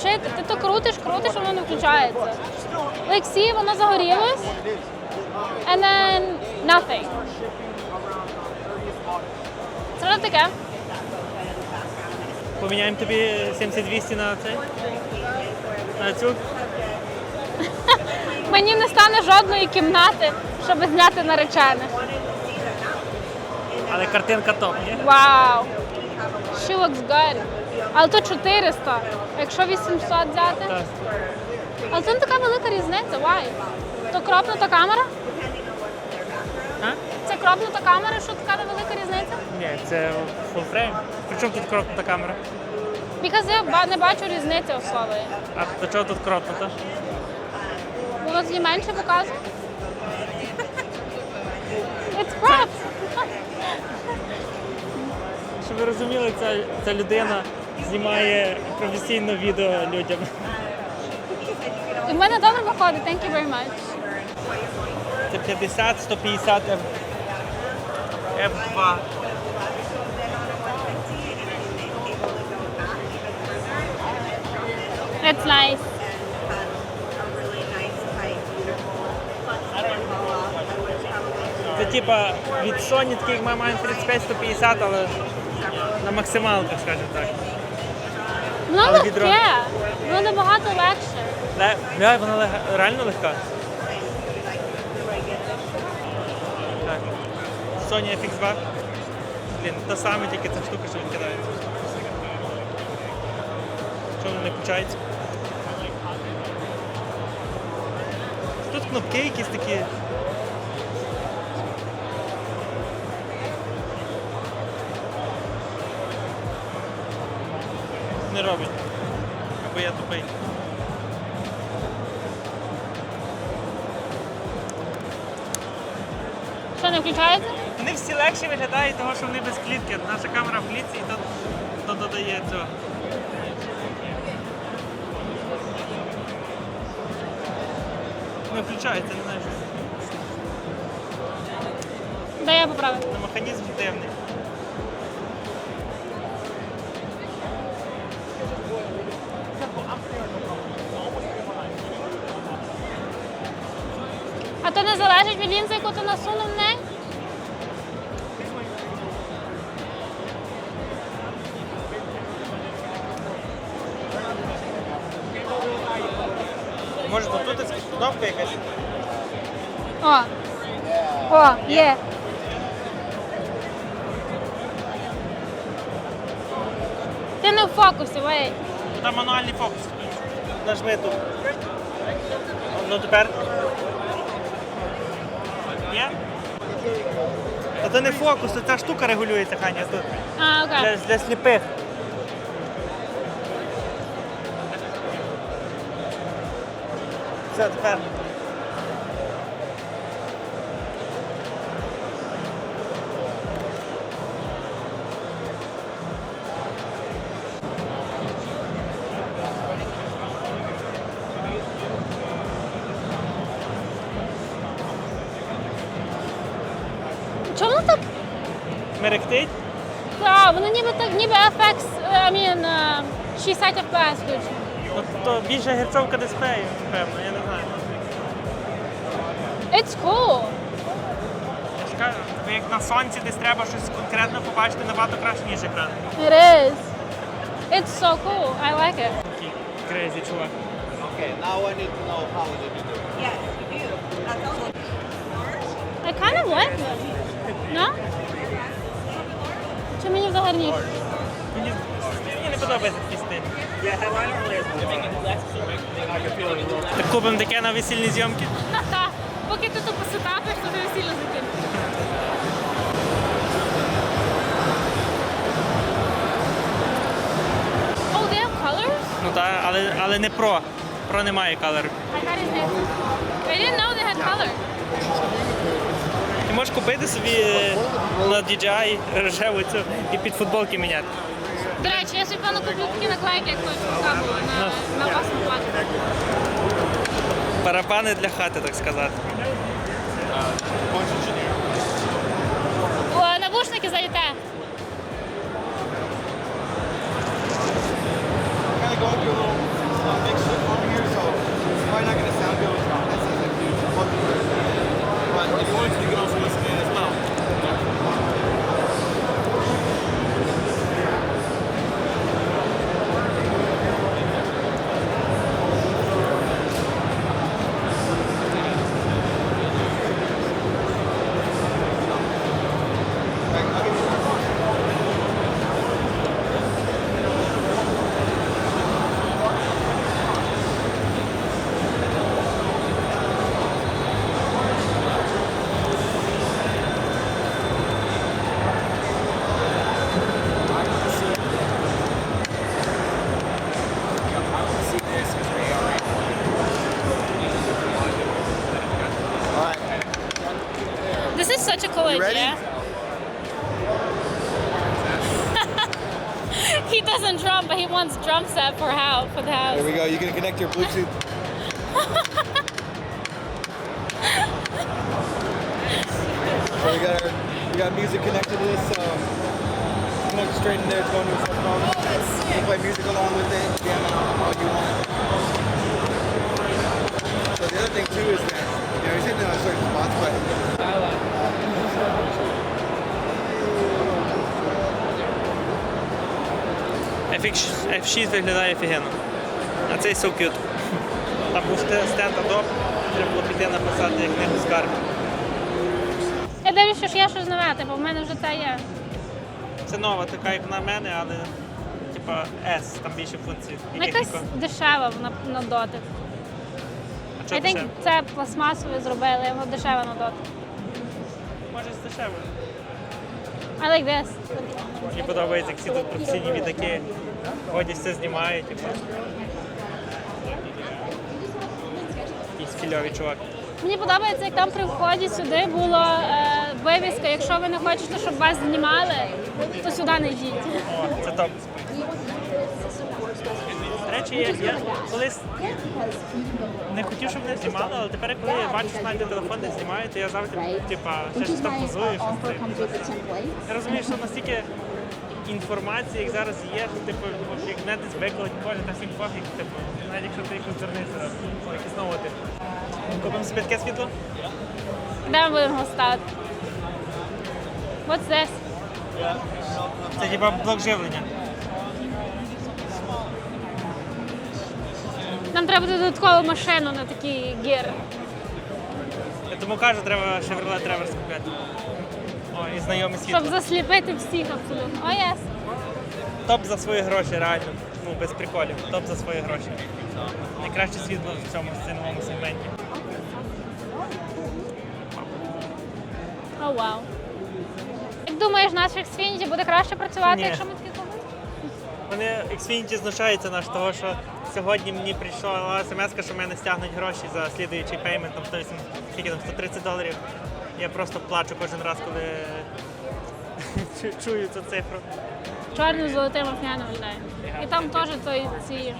включити. Ти то крутиш, крутиш, воно не включається. See, воно загорілось. And then nothing. Це що таке? Поміняємо тобі 7200 на цей? На цю? Мені не стане жодної кімнати, щоб зняти наречених. Але картинка топ, ні? Вау! She looks good. Але то 400. Якщо 800 взяти. Так. Але це не така велика різниця. Why? То кропнута камера? А? Це кропнута камера, що така невелика різниця? Ні, це full frame. Причому тут кропнута камера? Because я не бачу різниці особливої. А до чого тут кропнута? Воно тоді менше показує. It's cropped. Щоб ви розуміли, ця, ця людина знімає професійно відео людям. В мене добре виходить. Thank you very much. Це 50, 150 F... F2. It's nice. Це типа від Sony таких ми маємо 35-150, але на максималках, скажімо так. Воно Але легке. Воно набагато легше. Ле... Бля, вона лега- реально легка. Так. Sony FX2. Блін, та саме, тільки ця штука, що відкидається. Що воно не включається? Тут кнопки якісь такі. Не робить. Або я тупий. Що не включається? Вони всі легші виглядають, тому що вони без клітки. Наша камера в клітці і то, то додає цього. Не включається, не знаю. що. Дай я поправлю. Ну, Механізм дивний. Не залежить від лінзи, яку ти насунув в неї? Може тут тут кнопка якась? О. О, є. Ти не в фокусі, вей. Там мануальний фокус. Нажми тут. Ну тепер. Та це не фокус, це ця штука регулюється, Ханя, тут. А, окей. Для, для сліпих. Все, тепер. Мерехтить. Так, воно ніби так, ніби FX, I mean, е, 60 FPS включно. Ну, то більше герцовка дисплею, певно, я не знаю. It's cool. Я ж кажу, бо як на сонці десь треба щось конкретно побачити набагато краще, ніж екран. It is. It's so cool. I like it. Такий крейзі чувак. Okay, now I need to know how did you do it. Yes, you do. That's also I kind of like them. No? Чи мені ні? Мені, мені не подобається такий стиль. Так купимо таке на весільні зйомки. Ха-ха. Поки ти тут посетапиш, то ти весілля закинеш. Oh, they have colors? Ну так, але, але не про. Про немає різниця? I didn't know they had color. Ти можеш купити собі е, на DJI рожеву цю і під футболки міняти. До речі, я собі певно куплю такі наклейки, як той чувака на, на власному платі. Барабани для хати, так сказати. О, навушники заїте. Kind of going through a little uh, shift over here, so it's probably not going to This is such a cool You idea. he doesn't drum, but he wants drum set for how for the house. Here we go. You can connect your Bluetooth. so we got our we got music connected to this. Um, connect straight in there. It's going to his headphones. You can play music along with it. Jam it all you want. So the other thing too is that hitting it on certain spots, but FX, F6 виглядає офігенно. А цей so cute. Там був сте- стенд Adobe, треба було піти написати книгу скарб. Я дивлюся, що є щось нове, типу, в мене вже це є. Це нова, така як на мене, але типа S, там більше функцій. Якась дешева на, на дотик. I think дешеве? це пластмасове зробили, воно дешеве на дотик. Може з дешево. I like this. Мені подобається, як всі тут професійні відаки ходять, все знімають. Типу. Якийсь фільовий чувак. Мені подобається, як там при вході сюди було е, вивіска, якщо ви не хочете, щоб вас знімали, то сюди не йдіть. О, це топ. Речі, я, я колись не хотів, щоб мене знімали, але тепер, коли я бачу, що навіть телефон не знімають, то я завжди, типа, ще щось там позую, щось там. Я розумію, що настільки інформації, як зараз є, що типу, як мене десь викладуть, боже, та всім пофіг, типу, навіть якщо ти якусь дурницю робиш, якісь новоти. Купимо собі таке світло? Де ми будемо ставити? What's this? Це типа блок живлення. Нам треба додаткову машину на такий гір. Я тому кажу, треба Chevrolet Traverse купити. О, і знайоме світло. Щоб засліпити всіх абсолютно. О, єс. Топ за свої гроші, реально. Ну, без приколів. Топ за свої гроші. Найкраще світло в цьому ціновому сегменті. О, вау. Як думаєш, наш Xfinity буде краще працювати, Ні. якщо ми такі купимо? Вони Xfinity знущаються наш того, що сьогодні мені прийшла смс, що мене стягнуть гроші за слідуючий пеймент, там 180, скільки там, 130 доларів. Я просто плачу кожен раз, коли чую цю цифру. Чорним золотим офігенно виглядає. І там теж той ці.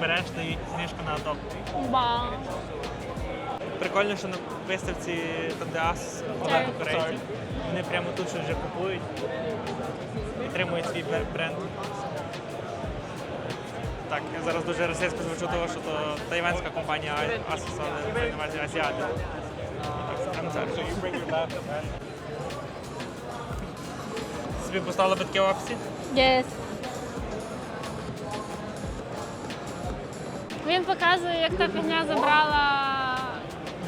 Береш, дають знижку на Adobe. Вау. Прикольно, що на виставці там, де Asus багато корейців. Вони прямо тут щось вже купують. Підтримують свій бре- бренд. Так, я зараз дуже російсько звучу того, що то тайванська компанія Asus, але це на азіати. Так. Собі поставили би таке в офісі? Yes. Він показує, як та фігня забрала.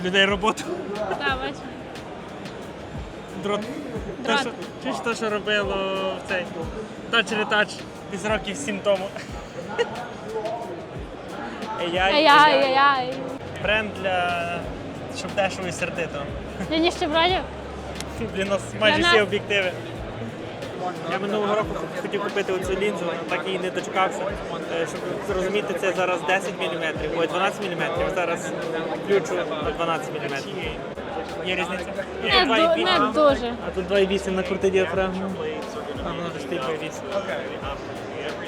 Людей роботу. Та, бач. Дрот. Дрот. Чи ж те, що робило в цей Touch Retouch десь років сім тому. Ай-яй. Бренд для щоб дешево і сердито. Я ніщо бродів. Для нас майже всі об'єктиви. Я минулого року хотів купити оцю лінзу, так і не дочекався. Е, Щоб зрозуміти, це зараз 10 мм, ой, 12 мм, зараз включу на 12 мм. Є різниця? Не, 2,8. не дуже. А тут 2,8 на крути діафрагму. А воно вже стоїть 2,8.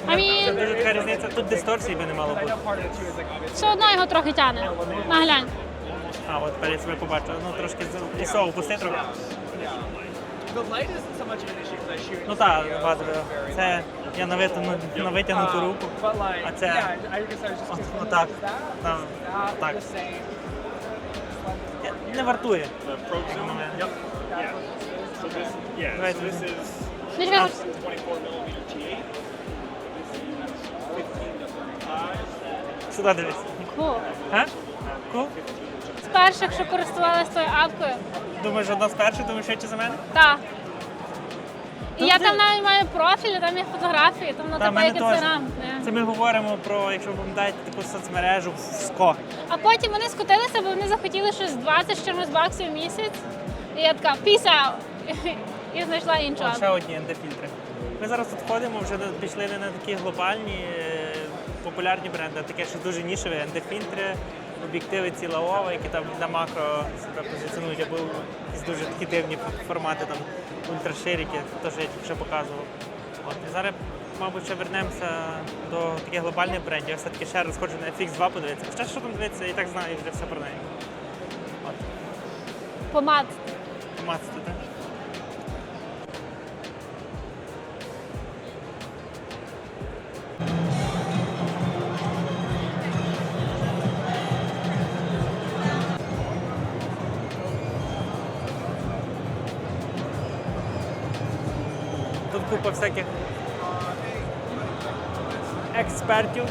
I Це mean, дуже така різниця. Тут дисторсії би не мало бути. все одно його трохи тяне. Наглянь. А, от я себе побачив. Ну трошки з пусти трохи. Ну так, базово. Це я на витягну, на витягнуту руку. А це yeah, I guess The? Не вартує. як на мене. So this, yeah, so this is Ну, чекай, 24 millimeter T8. Сюди дивись. Cool. Кул? З перших, що користувалась тою апкою. Думаєш, одна з перших, думаєш, швидше за мене? Так. І я це- там навіть маю профіль, там є фотографії, там на Та, тебе мене як теж. інстаграм. Це ми говоримо про, якщо ви пам'ятаєте, таку соцмережу СКО. А потім вони скотилися, бо вони захотіли щось 20 з чимось баксів в місяць. І я така, peace out. І знайшла іншу О, ще одні НД-фільтри. Ми зараз тут ходимо, вже пішли не на такі глобальні е, популярні бренди, а таке, що дуже нішеві НД-фільтри, об'єктиви ціла ова, які там на макро себе позиціонують, або якісь дуже такі дивні формати, там ультраширики, те, що я тільки що показував. От, і зараз, мабуть, ще вернемося до таких глобальних брендів. Я все-таки ще раз хочу на FX2 подивитися. Хоча що там дивитися, я і так знаю вже все про неї. От, Помад. мацати, так? Купа всяких експертів,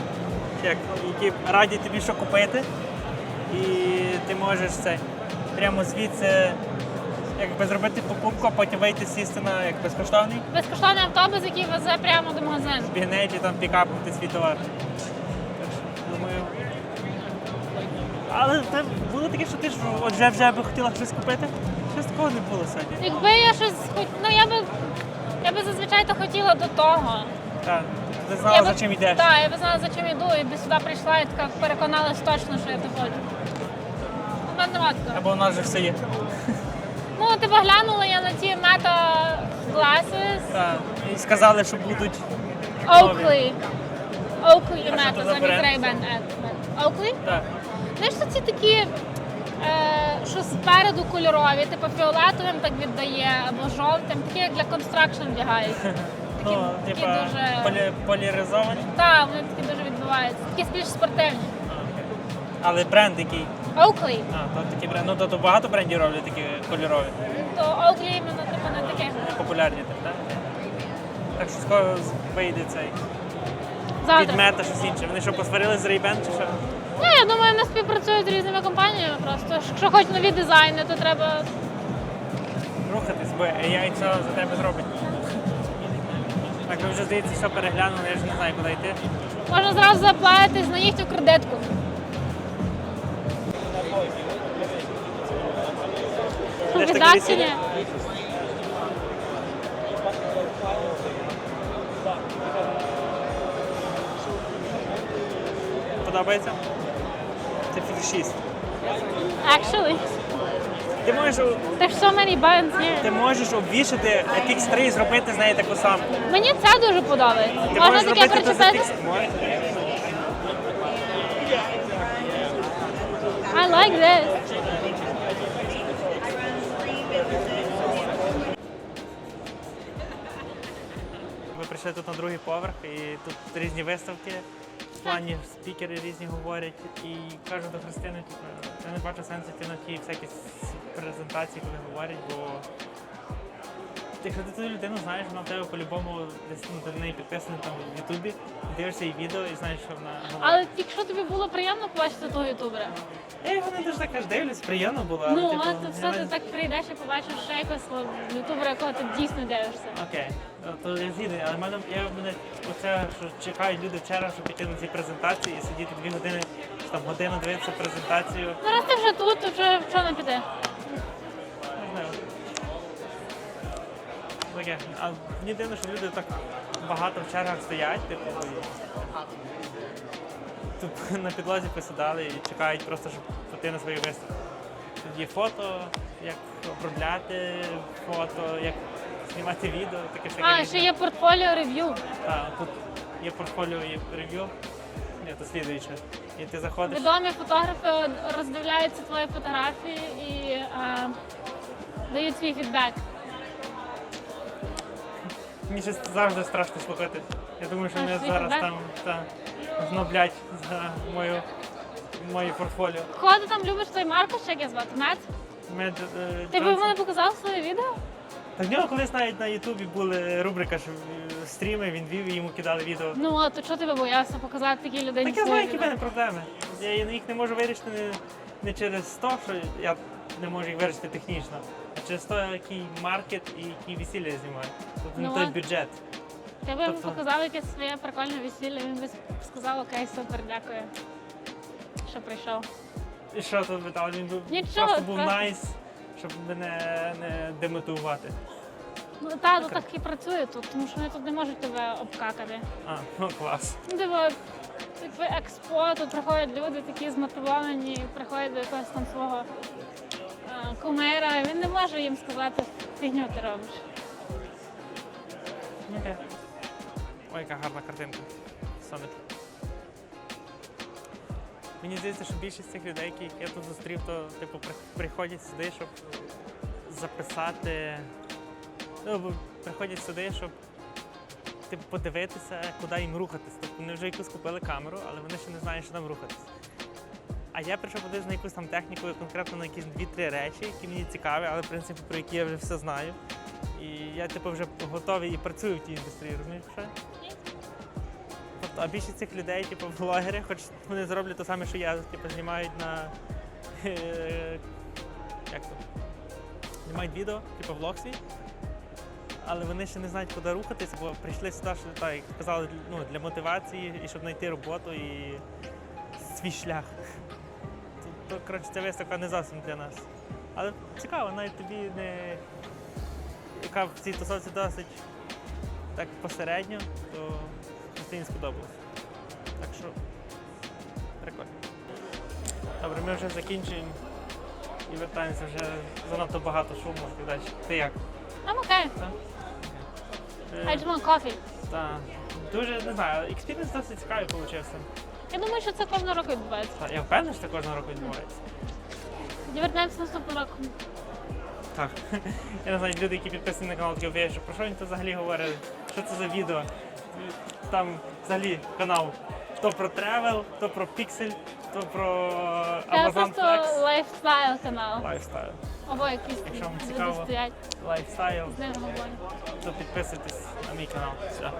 які радять тобі, що купити. І ти можеш це прямо звідси якби зробити покупку, а потім вийти сісти на як безкоштовний Безкоштовний автобус, який везе прямо до магазину. бігнеті там пікапнути свій товар. Думаю. Але це було таке, що ти ж от вже вже би хотіла щось купити? Щось такого не було сьогодні. Якби я щось хоч. Ну я би. Я би зазвичай то хотіла до того. Так, ти знала, я за би- чим йдеш. Так, я би знала, за чим йду, і би сюди прийшла і така переконалась точно, що я то хочу. У мене нема такого. Або у нас вже все є. Ну, типу, глянула я на ті мета glasses. Так. І сказали, що будуть. Oakley. Oakley А що мета, за замість? Ray-Ban. Oakley? Так. Знаєш, що ці такі, е, що спереду кольорові, типу фіолетовим так віддає, або жовтим, такі як для констракшн вдягають. Такі, Ну, такі типа дуже. полі, поляризовані, Так, вони такі дуже відбуваються. Такі більш спортивні. але бренд який. Oakley. А, то такі бренд. Ну то, то багато брендів роблять такі кольорові. То Oakley іменно типу не таке. Популярні так, так? Так що скоро вийде цей Завтра. мета щось інше. Вони що посварили з Ray-Ban чи що? Ні, я думаю, вони співпрацюють з різними компаніями просто. Якщо хоч нові дизайни, то треба. Рухатись, бо AI це за тебе зробить. Так, ви вже здається, що переглянули, я ж не знаю, куди йти. Можна зразу заплатитись на їхню кредитку. Таке ні. Подобається? Це 6. Actually, Ти можеш, there's so many buttons here. ти можеш обвішати FX3 і зробити з неї таку саму. Мені це дуже подобається. Ти Можна можеш таке зробити це з прочитати. FX. Можеш. I like this. Ми прийшли тут на другий поверх, і тут різні виставки. Плані спікери різні говорять. І кажу до Христини, типу, я не бачу сенсу йти на ті всякі презентації, коли говорять, бо якщо ти ту людину знаєш, вона в тебе по-любому десь ну, ти на неї підписаний там в Ютубі, дивишся її відео і знаєш, що вона говорить. Але якщо тобі було приємно побачити того ютубера, Я його не дуже так аж дивлюсь, приємно було. Але, ну типу, а то все ти не- так прийдеш і побачиш ще якогось ютубера, якого ти дійсно дивишся. Окей, Ну, то я згідний, але в мене я мене оце, що чекають люди в чергах, щоб піти на ці презентації і сидіти дві години, чи там годину дивитися презентацію. Ну раз ти вже тут, то вже в чого не піти? Таке. А мені дивно, що люди так багато в чергах стоять, типу, і тут на підлозі посідали і чекають просто, щоб піти на свою виставку. Тут є фото, як обробляти фото, як знімати відео, таке всяке. А, різне. ще є портфоліо рев'ю. Так, тут є портфоліо і рев'ю. Ні, то слідуюче. І ти заходиш. Відомі фотографи роздивляються твої фотографії і е, дають свій фідбек. Мені щось завжди страшно слухати. Я думаю, що мене зараз там та, зноблять за мою, моє портфоліо. Кого ти там любиш той Маркус, як я звати? Мед? Мед, е, Ти б Джонсон. мене показав своє відео? Та в нього колись навіть на Ютубі була рубрика, що е, стріми він вів і йому кидали відео. Ну, а то чого ти боявся показати такій людині Так я своє знаю, які в відео? мене проблеми. Я їх не можу вирішити не, не через те, що я не можу їх вирішити технічно, те, який маркет і які весілля я знімаю. Тобто не Ну, той от. бюджет. Ти би Тобто- показав якесь своє прикольне весілля, він би сказав, окей, супер, дякую, що прийшов. І що тут питали? Він був Нічого, просто був просто- найс, щоб мене не демотивувати. Ну та, ну так і працює тут, тому що вони тут не можуть тебе обкакати. А, ну клас. Ну, типу, якби експо, тут приходять люди такі змотивовані, приходять до якогось там свого кумира, він не може їм сказати, фігню ти робиш. Окей. Ой, яка гарна картинка. Сонечко. Мені здається, що більшість цих людей, яких я тут зустрів, то типу приходять сюди, щоб записати. Ну, приходять сюди, щоб типу, подивитися, куди їм рухатись. Тобто вони вже якусь купили камеру, але вони ще не знають, що там рухатись. А я прийшов подивитися на якусь там техніку, конкретно на якісь дві-три речі, які мені цікаві, але в принципі про які я вже все знаю. І я типу вже готовий і працюю в тій індустрії, розумієш що? Тобто, а більшість цих людей, типу, блогери, хоч вони зроблять те саме, що я, типу, знімають на е, як то? Знімають відео, типу влог свій, але вони ще не знають, куди рухатися, бо прийшли сюди, що так, як казали, ну, для мотивації і щоб знайти роботу і свій шлях. То, коротше, ця виставка не зовсім для нас. Але цікаво, навіть тобі не яка в цій тусовці досить так посередньо, то мені сподобалось. Так що прикольно. Добре, ми вже закінчуємо і вертаємося вже занадто багато шуму і далі. Ти як? I'm okay. Так? I just want coffee. Так. Дуже не знаю, експіріенс досить цікавий вийшов. Я думаю, що це кожного року відбувається. Я впевнений, що це кожного року відбувається. Дівертаємося наступного року. Так. Я не знаю, люди, які підписані на канал, такі «Вей, що про що він тут взагалі говорить? Що це за відео? Там взагалі канал то про тревел, то про піксель, то про Це Amazon просто Flex. лайфстайл канал. Лайфстайл. Або якісь Якщо вам люди цікаво. стоять Лайфстайл, з ним говорять. то підписуйтесь на мій канал. Все.